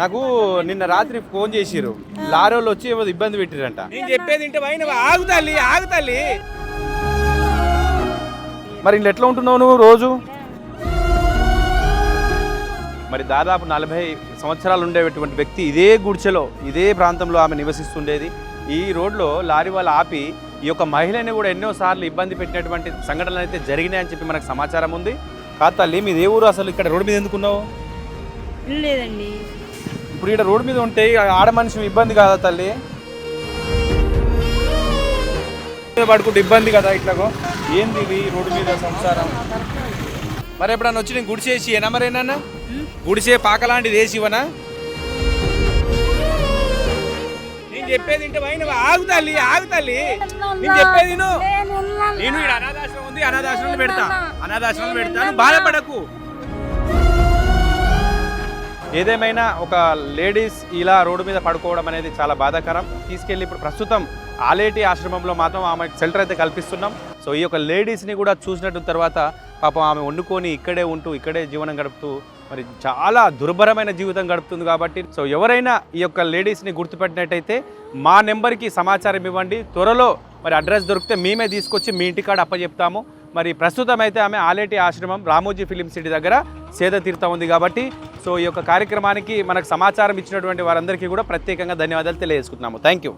నాకు నిన్న రాత్రి ఫోన్ చేసిర్రు. లారీ వాళ్ళు వచ్చి ఏమో ఇబ్బంది పెట్టిరంట నేను చెప్పేది ఇంటే వైన ఆగు తల్లి ఆగు తల్లి. మరి ఇంట్లో ఎట్లా ఉంటున్నావు నువ్వు రోజు? మరి దాదాపు నలభై సంవత్సరాలు ఉండేటువంటి వ్యక్తి ఇదే గుడిచెలో ఇదే ప్రాంతంలో ఆమె నివసిస్తుండేది. ఈ రోడ్లో లారీ వాళ్ళు ఆపి ఈ యొక్క మహిళని కూడా ఎన్నోసార్లు ఇబ్బంది పెట్టినటువంటి సంఘటనలు అయితే జరిగినాయని చెప్పి మనకు సమాచారం ఉంది. కాదు తల్లి మీది ఏ ఊరు అసలు ఇక్కడ రోడ్డు మీద ఎందుకున్నావు? లేదండి. ఇప్పుడు ఇక్కడ రోడ్డు మీద ఉంటే ఆడ మనిషి ఇబ్బంది కాదా తల్లి? పడుకుంటే ఇబ్బంది కదా ఇట్లాగో? ఏంది ఇది రోడ్డు మీద సంసారం? మరి ఎప్పుడన్నా వచ్చి నేను గుడిసేసి ఏనా మరి ఏనన్నా గుడిసే పాకలాంటిది వేసి ఇవ్వనా? నేను చెప్పేది ఇంటే వైన ఆగు తల్లి ఆగు తల్లి. నేను చెప్పేది. నేను ఇక్కడ అనాథాశ్రమం ఉంది అనాథాశ్రమంలో పెడతా. అనాథాశ్రమంలో పెడతాను బాధపడకు. ఏదేమైనా ఒక లేడీస్ ఇలా రోడ్డు మీద పడుకోవడం అనేది చాలా బాధాకరం. తీసుకెళ్ళి ఇప్పుడు ప్రస్తుతం ఆలేటి ఆశ్రమంలో మాత్రం ఆమె షెల్టర్ అయితే కల్పిస్తున్నాం. సో ఈ యొక్క లేడీస్ని కూడా చూసినట్టు తర్వాత పాపం ఆమె వండుకొని ఇక్కడే ఉంటూ ఇక్కడే జీవనం గడుపుతూ మరి చాలా దుర్భరమైన జీవితం గడుపుతుంది కాబట్టి. సో ఎవరైనా ఈ యొక్క లేడీస్ని గుర్తుపెట్టినట్టయితే మా నెంబర్కి సమాచారం ఇవ్వండి. త్వరలో మరి అడ్రస్ దొరికితే మేమే తీసుకొచ్చి మీ ఇంటికాడ అప్పచెప్తాము. మరి ప్రస్తుతం అయితే ఆమె ఆలేటి ఆశ్రమం రామోజీ ఫిలిం సిటీ దగ్గర సేద తీరుతా ఉంది కాబట్టి సో ఈ యొక్క కార్యక్రమానికి మనకు సమాచారం ఇచ్చినటువంటి వారందరికీ కూడా ప్రత్యేకంగా ధన్యవాదాలు తెలియజేసుకుంటున్నాము. Thank you